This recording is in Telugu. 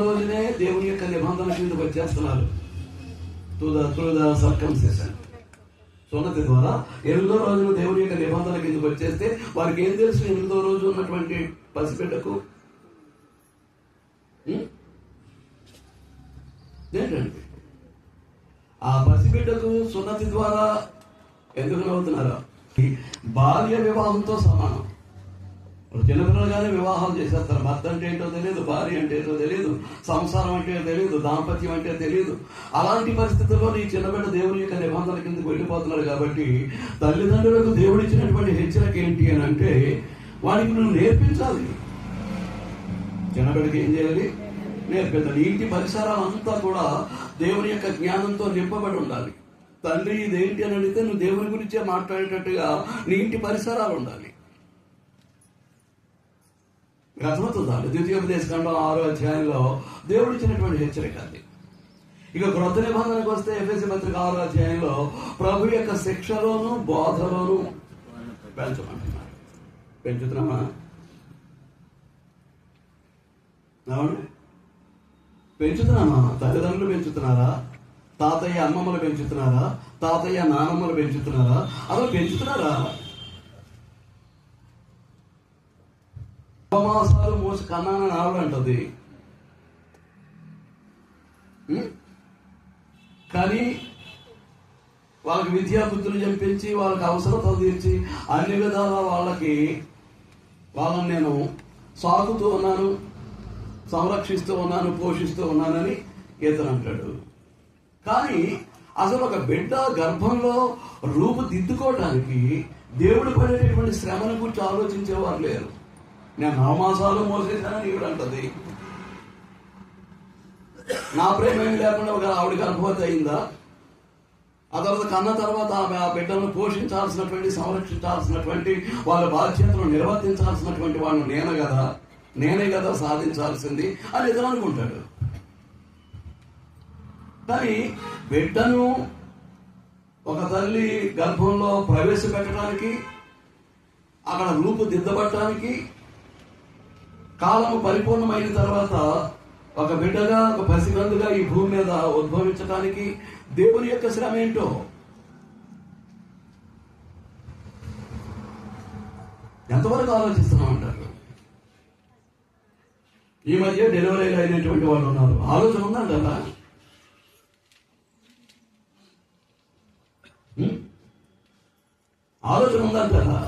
రోజునే దేవుని యొక్క నిబంధన కిందకు వచ్చేస్తున్నారు. టు సున్నతి ద్వారా ఎనిమిదో రోజున దేవుని యొక్క నిబంధన కిందకు వచ్చేస్తే వారికి ఏం తెలుసు? ఎనిమిదో రోజు ఉన్నటువంటి పసిబిడ్డకు? ఏంటండి? ఆ పసిబిడ్డకు సున్నతి ద్వారా ఎందుకు నవ్వుతున్నారా? బాల్య వివాహంతో సమానం. చిన్నపిల్లలుగానే వివాహాలు చేసేస్తారు. భర్త అంటే ఏంటో తెలియదు భార్య అంటే ఏంటో తెలియదు సంసారం అంటే తెలియదు దాంపత్యం అంటే తెలియదు. అలాంటి పరిస్థితుల్లో నీ చిన్నబిడ్డ దేవుని యొక్క నిబంధన కిందకు వెళ్ళిపోతున్నాడు కాబట్టి తల్లిదండ్రులకు దేవుడు ఇచ్చినటువంటి హెచ్చరిక ఏంటి అని అంటే వాడికి నువ్వు నేర్పించాలి. చిన్నబిడ్డకి ఏం చేయాలి? నేర్పించాలి ఇంటి పరిసరాలు అంతా కూడా దేవుని యొక్క జ్ఞానంతో నింపబడి ఉండాలి. తండ్రి ఇదేంటి అని అడిగితే నువ్వు దేవుని గురించే మాట్లాడేటట్టుగా నీ ఇంటి పరిసరాలు ఉండాలి. మీకు అర్థమవుతుందా ద్వితీయోపదేశ ఖండం ఆరో అధ్యాయంలో దేవుడు ఇచ్చినటువంటి హెచ్చరిక అది. ఇక క్రొత్త నిబంధనకు వస్తే ఎఫ్ఎస్సి పత్రిక ఆరో అధ్యాయంలో ప్రభు యొక్క శిక్షలోను బోధలోను పెంచమంటున్నారు. పెంచుతున్నామా? అవును. పెంచుతున్నామా? తల్లిదండ్రులు పెంచుతున్నారా? తాతయ్య అమ్మమ్మలు పెంచుతున్నారా? తాతయ్య నానమ్మలు పెంచుతున్నారా? అసలు పెంచుతున్నారా? ఉపమాసాలు మోసి కన్నానని ఆవిడంటది కానీ వాళ్ళకి విద్యా బుద్ధులు చంపించి వాళ్ళకి అవసరతలు తీర్చి అన్ని విధాల వాళ్ళకి వాళ్ళని నేను సాగుతూ ఉన్నాను సంరక్షిస్తూ ఉన్నాను పోషిస్తూ ఉన్నానని ఇతను అంటాడు. కానీ అసలు ఒక బిడ్డ గర్భంలో రూపుదిద్దుకోవటానికి దేవుడు పడేటటువంటి శ్రమను గురించి ఆలోచించేవారు లేరు. నేను నామాసాలు మోసేసానని ఈవిడ అంటది. నా ప్రేమ ఏమి లేకుండా ఒక ఆవిడకి అనుభూతి అయిందా? ఆ తర్వాత కన్న తర్వాత ఆమె ఆ బిడ్డలను పోషించాల్సినటువంటి సంరక్షించాల్సినటువంటి వాళ్ళ బాధ్యతను నిర్వర్తించాల్సినటువంటి వాళ్ళు నేను కదా. నేనే కదా సాధించాల్సింది అని ఇద్దరు అనుకుంటాడు. కానీ బిడ్డను ఒక తల్లి గర్భంలో ప్రవేశపెట్టడానికి అక్కడ రూపుదిద్దబట్టడానికి కాలము పరిపూర్ణమైన తర్వాత ఒక బిడ్డగా ఒక పసిగందుగా ఈ భూమి మీద ఉద్భవించడానికి దేవుని యొక్క శ్రమ ఏంటో? ఎంతవరకు ఆలోచిస్తున్నాం అంటారు ఈ మధ్య డెలివరీ అయినటువంటి వాళ్ళు ఉన్నారు. ఆలోచన ఉందంటారా ఉం? ఆలోచన ఉందంటారా